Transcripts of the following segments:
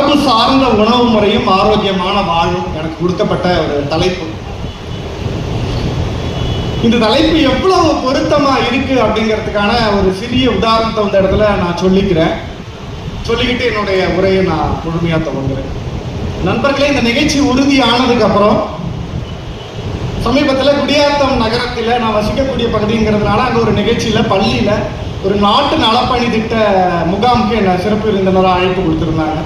மரபு சார்ந்த உணவு முறையும் ஆரோக்கியமான வாழ்வும் எனக்கு கொடுக்கப்பட்ட ஒரு தலைப்பு. இந்த தலைப்பு எவ்வளவு பொருத்தமா இருக்கு அப்படிங்கிறதுக்கான ஒரு சிறிய உதாரணத்தை இந்த இடத்துல நான் சொல்லிக்கிறேன். சொல்லிக்கிட்டு என்னுடைய உரையை நான் முழுமையா துவங்குறேன். நண்பர்களே இந்த நிகழ்ச்சி உறுதி ஆனதுக்கு அப்புறம் சமீபத்தில் குடியாத்தம் நகரத்தில் நான் வசிக்கக்கூடிய பகுதிங்கிறதுனால அங்கே ஒரு நிகழ்ச்சியில் பள்ளியில் ஒரு நாட்டு நலப்பணி திட்ட முகாமுக்கு என்னை சிறப்பு விருந்தினராக அழைப்பு கொடுத்துருந்தாங்க.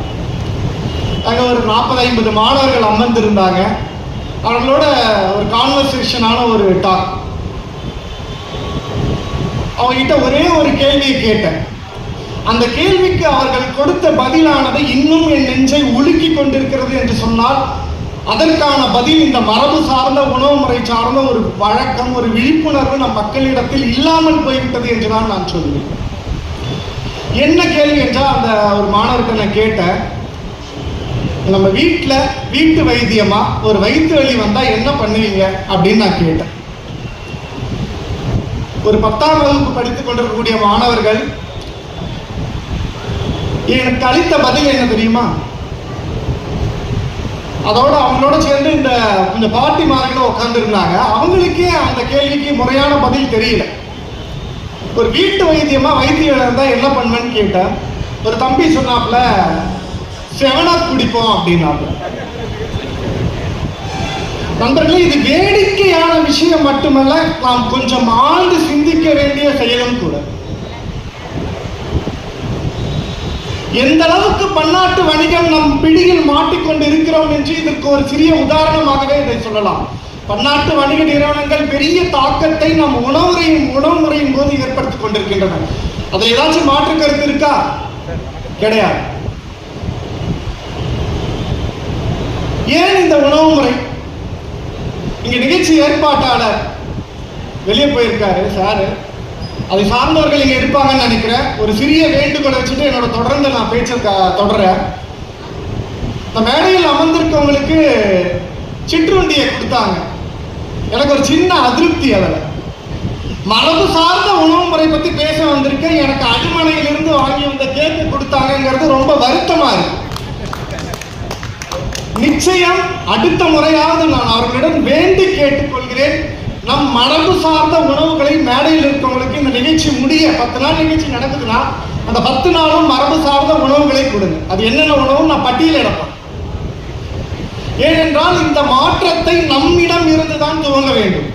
அங்கே ஒரு நாற்பது ஐம்பது மாணவர்கள் அமர்ந்திருந்தாங்க. அவர்களோட ஒரு கான்வர்சேஷனான ஒரு டாக் அவங்ககிட்ட ஒரே ஒரு கேள்வியை கேட்டேன். அந்த கேள்விக்கு அவர்கள் கொடுத்த பதிலானது இன்னும் என் நெஞ்சை உலுக்கி கொண்டிருக்கிறது என்று சொன்னால் அதற்கான பதில் இந்த மரபு சார்ந்த உணவு முறை சார்ந்த ஒரு வழக்கம் ஒரு விழிப்புணர்வு நம் மக்களிடத்தில் இல்லாமல் போய்விட்டது என்றுதான் நான் சொல்லுவேன் என்ன கேள்வி என்றால் அந்த ஒரு மாணவர்கிட்ட நான் கேட்டேன். நம்ம வீட்டில் வீட்டு வைத்தியமா ஒரு வயிற்று வலி வந்தால் என்ன பண்ணுவீங்க அப்படின்னு நான் கேட்டேன். ஒரு பத்தாம் வகுப்பு படித்துக் கொண்டிருக்கக்கூடிய மாணவர்கள் எனக்கு அளித்த பதில் என்ன தெரியுமா? அதோட அவங்களோட சேர்ந்து இந்த கொஞ்சம் பாட்டிமார்களும் உட்காந்துருந்தாங்க அவங்களுக்கே அந்த கேள்விக்கு முறையான பதில் தெரியல. ஒரு வீட்டு வைத்தியமா வைத்தியம் இருந்தால் என்ன பண்ணுவேன்னு கேட்டேன். ஒரு தம்பி சொன்னாப்புல செவனாப் குடிப்போம் அப்படின்னாங்க. நண்பர்களே இது வேடிக்கையான விஷயம் மட்டுமல்ல நாம் கொஞ்சம் ஆழ்ந்து சிந்திக்க வேண்டிய செயலும் கூட. எந்த அளவுக்கு பன்னாட்டு வணிகம் நம் பிடியில் மாட்டிக்கொண்டு இருக்கிறோம் என்று இதற்கு ஒரு சிறிய உதாரணமாகவே இதை சொல்லலாம். பன்னாட்டு வணிக நிறுவனங்கள் பெரிய தாக்கத்தை நம் உணவுரையும் உணவு முறையின் போது ஏற்படுத்திக் கொண்டிருக்கின்றன. அதை ஏதாச்சும் மாற்று கருத்து இருக்கா? கிடையாது. ஏன் இந்த உணவு முறை? இங்க நிகழ்ச்சி ஏற்பாட்டாளர் வெளியே போயிருக்காரு சாரு அதை சார்ந்தவர்கள் இங்க இருப்பாங்கன்னு நினைக்கிறேன். ஒரு சிறிய வேண்டுகோளை வச்சுட்டு என்னோட தொடர்ந்து நான் பேச்ச தொடர்றேன். இந்த மேடையில் அமர்ந்திருக்கவங்களுக்கு சிற்றுண்டியை கொடுத்தாங்க. எனக்கு ஒரு சின்ன அதிருப்தி அதில். மரபு சார்ந்த உணவு முறை பத்தி பேச வந்திருக்கேன். எனக்கு அடிமனையிலிருந்து வாங்கி வந்த கேக்கு கொடுத்தாங்கங்கிறது ரொம்ப வருத்தமா இருக்கு. நிச்சயம் அடுத்த முறையாவது நான் அவர்களிடம் வேண்டி கேட்டுக்கொள்கிறேன். நம் மரபு சார்ந்த உணவுகளை மேடையில் இருக்கவங்களுக்கு இந்த நிகழ்ச்சி முடிய பத்து நாள் நிகழ்ச்சி நடக்குதுன்னா அந்த பத்து நாளும் மரபு சார்ந்த உணவுகளை கொடுங்க. அது என்னென்ன உணவும் நான் பட்டியலிடப்பேன் ஏனென்றால் இந்த மாற்றத்தை நம்மிடம் இருந்து தான் துவங்க வேண்டும்.